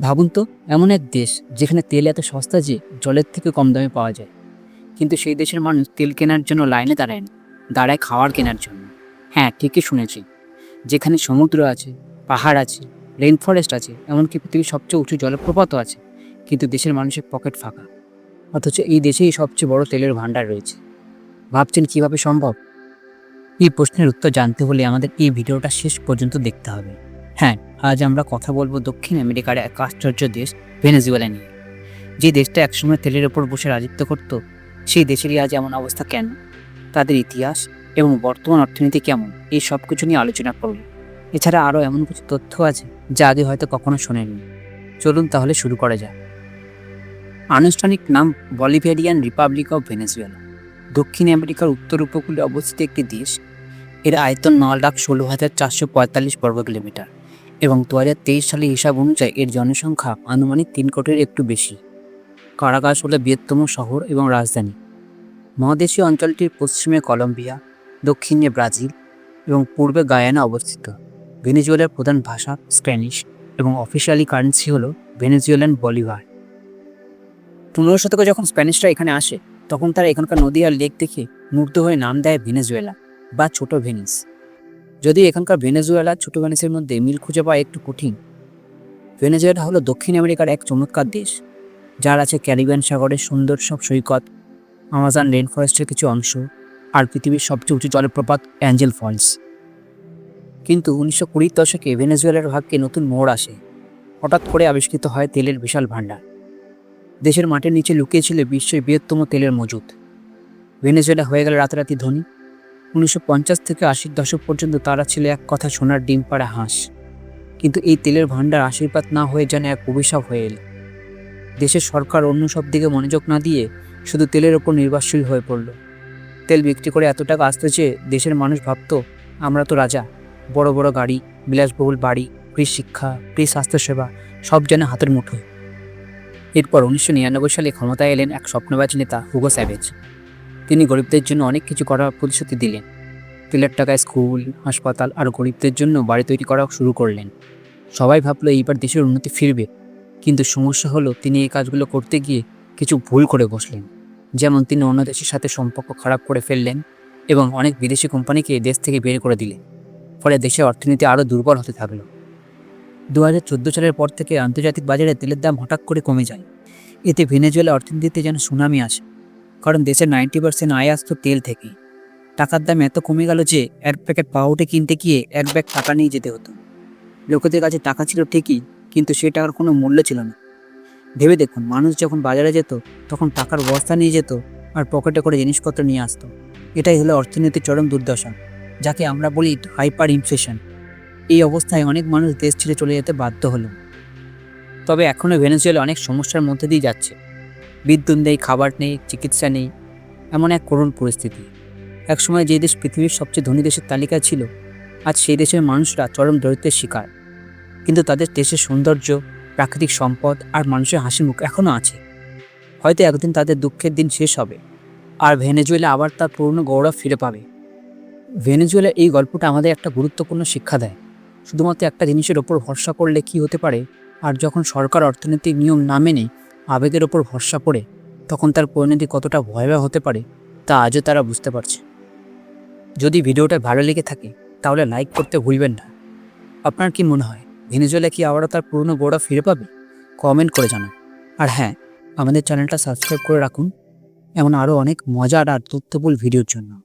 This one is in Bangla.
ভাবুন তো, এমন এক দেশ যেখানে তেল এত সস্তা যে জলের থেকে কম দামে পাওয়া যায়। কিন্তু সেই দেশের মানুষ তেল কেনার জন্য লাইনে দাঁড়ায় না, দাঁড়ায় খাওয়ার কেনার জন্য। হ্যাঁ ঠিকই শুনেছি। যেখানে সমুদ্র আছে, পাহাড় আছে রেইন ফরেস্ট আছে, এমনকি পৃথিবীর সবচেয়ে উঁচু জলপ্রপাতও আছে, কিন্তু দেশের মানুষের পকেট ফাঁকা। অথচ এই দেশেই সবচেয়ে বড় তেলের ভাণ্ডার রয়েছে। ভাবছেন কীভাবে সম্ভব? এই প্রশ্নের উত্তর জানতে হলে আমাদের এই ভিডিওটা শেষ পর্যন্ত দেখতে হবে। হ্যাঁ আজ আমরা কথা বলব দক্ষিণ আমেরিকার এক আশ্চর্য দেশ, ভেনেজুয়েলা নিয়ে। যে দেশটা একসময় তেলের ওপর বসে রাজত্ব করত, সেই দেশেরই আজ এমন অবস্থা কেন? তাদের ইতিহাস এবং বর্তমান অর্থনীতি কেমন, এই সব কিছু নিয়ে আলোচনা করব। এছাড়া আরও এমন কিছু তথ্য আছে, যা আগে হয়তো কখনো শোনেননি। চলুন তাহলে শুরু করা যাক। আনুষ্ঠানিক নাম বলিভেরিয়ান রিপাবলিক অফ ভেনেজুয়েলা। দক্ষিণ আমেরিকার উত্তর উপকূলে অবস্থিত একটি দেশ, এর আয়তন ন লাখ ষোলো হাজার চারশো পঁয়তাল্লিশ বর্গ কিলোমিটার এবং দু সালের হিসাব অনুযায়ী এর জনসংখ্যা আনুমানিক তিন কোটির একটু বেশি। কারাগাস হল বৃহত্তম শহর এবং রাজধানী। মহাদেশীয় অঞ্চলটির পশ্চিমে কলম্বিয়া, দক্ষিণে ব্রাজিল এবং পূর্বে গায়ানা অবস্থিত। ভেনেজুয়েলার প্রধান ভাষা স্প্যানিশ এবং অফিসিয়ালি কারেন্সি হলো ভেনেজুয়েলান বলিভার। পনেরো শতকে যখন স্প্যানিশরা এখানে আসে, তখন তারা এখানকার নদী আর লেক দেখে মুগ্ধ হয়ে নাম দেয় ভেনেজুয়েলা বা ছোট ভেনিস। যদিও এখানকার ভেনেজুয়েলা ছোট ভেনিসের মধ্যে মিল খুঁজে পাওয়া একটু কঠিন, ভেনেজুয়েলা হলো দক্ষিণ আমেরিকার এক চমৎকার দেশ, যার আছে ক্যারিবিয়ান সাগরের সুন্দর সব সৈকত, আমাজন রেন ফরেস্টের কিছু অংশ, আর পৃথিবীর সবচেয়ে উঁচু জলপ্রপাত অ্যাঞ্জেল ফলস। কিন্তু উনিশশো কুড়ির দশকে ভেনেজুয়েলার ভাগ্যে নতুন মোড় আসে। হঠাৎ করে আবিষ্কৃত হয় তেলের বিশাল ভাণ্ডার। দেশের মাটির নিচে লুকিয়ে ছিল বিশ্বের বৃহত্তম তেলের মজুদ ভেনেজুয়েলা হয়ে গেল রাতারাতি ধনী উনিশশো পঞ্চাশ থেকে আশির দশক পর্যন্ত তারা ছিল এক কথা সোনার ডিম পাড়া হাঁস। কিন্তু এই তেলের ভাণ্ডার আশীর্বাদ না হয়ে যেন এক অভিশাপ হয়ে এল। দেশের সরকার অন্য সব দিকে মনোযোগ না দিয়ে শুধু তেলের ওপর নির্ভরশীল হয়ে পড়ল। তেল বিক্রি করে এত টাকা আসতে চেয়ে দেশের মানুষ ভাবতো, আমরা তো রাজা। বড় বড় গাড়ি, বিলাসবহুল বাড়ি, ফ্রি শিক্ষা, ফ্রি স্বাস্থ্যসেবা, সব যেন হাতের মুঠোয়। এরপর উনিশশো নিরানব্বই সালে ক্ষমতায় এলেন এক স্বপ্নবাজ নেতা, হুগো স্যাভেজ। তিনি গরিবদের জন্য অনেক কিছু করার প্রতিশ্রুতি দিলেন। তেলের টাকায় স্কুল, হাসপাতাল আর গরিবদের জন্য বাড়ি তৈরি করা শুরু করলেন। সবাই ভাবলো এইবার দেশের উন্নতি ফিরবে। কিন্তু সমস্যা হলো, তিনি এই কাজগুলো করতে গিয়ে কিছু ভুল করে বসলেন। যেমন তিনি অন্য দেশের সাথে সম্পর্ক খারাপ করে ফেললেন এবং অনেক বিদেশি কোম্পানিকে দেশ থেকে বের করে দিলেন। ফলে দেশের অর্থনীতি আরও দুর্বল হতে থাকল। দু হাজার চোদ্দ সালের পর থেকে আন্তর্জাতিক বাজারে তেলের দাম হঠাৎ করে কমে যায়। এতে ভেনেজুয়েলা অর্থনীতিতে যেন সুনামি আসে। কারণ দেশের নাইনটি পার্সেন্ট আয় আসতো তেল থেকেই টাকার দাম এত কমে গেল যে, এক প্যাকেট পাউডে কিনতে গিয়ে এক ব্যাগ টাকা নিয়ে যেতে হতো। লোকেদের কাছে টাকা ছিল ঠিকই, কিন্তু সে টাকার কোনো মূল্য ছিল না। ভেবে দেখুন, মানুষ যখন বাজারে যেত, তখন টাকার বস্তা নিয়ে যেত আর পকেটে করে জিনিসপত্র নিয়ে আসতো। এটাই হলো অর্থনীতির চরম দুর্দশা, যাকে আমরা বলি হাইপার ইনফ্লেশন এই অবস্থায় অনেক মানুষ দেশ ছেড়ে চলে যেতে বাধ্য হলো। তবে এখনও ভেনেজুয়েলা অনেক সমস্যার মধ্যে দিয়ে যাচ্ছে। বিদ্যুৎ নেই, খাবার নেই, চিকিৎসা নেই, এমন এক করুণ পরিস্থিতি। একসময় যে দেশ পৃথিবীর সবচেয়ে ধনী দেশের তালিকায় ছিল, আজ সেই দেশের মানুষরা চরম দরিদ্রের শিকার। কিন্তু তাদের দেশের সৌন্দর্য, প্রাকৃতিক সম্পদ আর মানুষের হাসি মুখ এখনও আছে। হয়তো একদিন তাদের দুঃখের দিন শেষ হবে, আর ভেনেজুয়েলা আবার তার পুরনো গৌরব ফিরে পাবে। ভেনেজুয়েলা এই গল্পটা আমাদের একটা গুরুত্বপূর্ণ শিক্ষা দেয়। শুধুমাত্র একটা জিনিসের ওপর ভরসা করলে কি হতে পারে, আর যখন সরকার অর্থনৈতিক নিয়ম না মেনে আবেগের ওপর ভরসা করে তখন তার পরিণতি কতটা ভয়াবহ হতে পারে, তা আজও তারা বুঝতে পারছে। যদি ভিডিওটা ভালো লেগে থাকে, তাহলে লাইক করতে ভুলবেন না। আপনার কি মনে হয়, ভেনেজুয়েলা কি আবারও তার পুরনো গৌরব ফিরে পাবে? কমেন্ট করে জানান। আর হ্যাঁ আমাদের চ্যানেলটা সাবস্ক্রাইব করে রাখুন। এমন আরও অনেক মজার আর তথ্যবহুল ভিডিওর জন্য।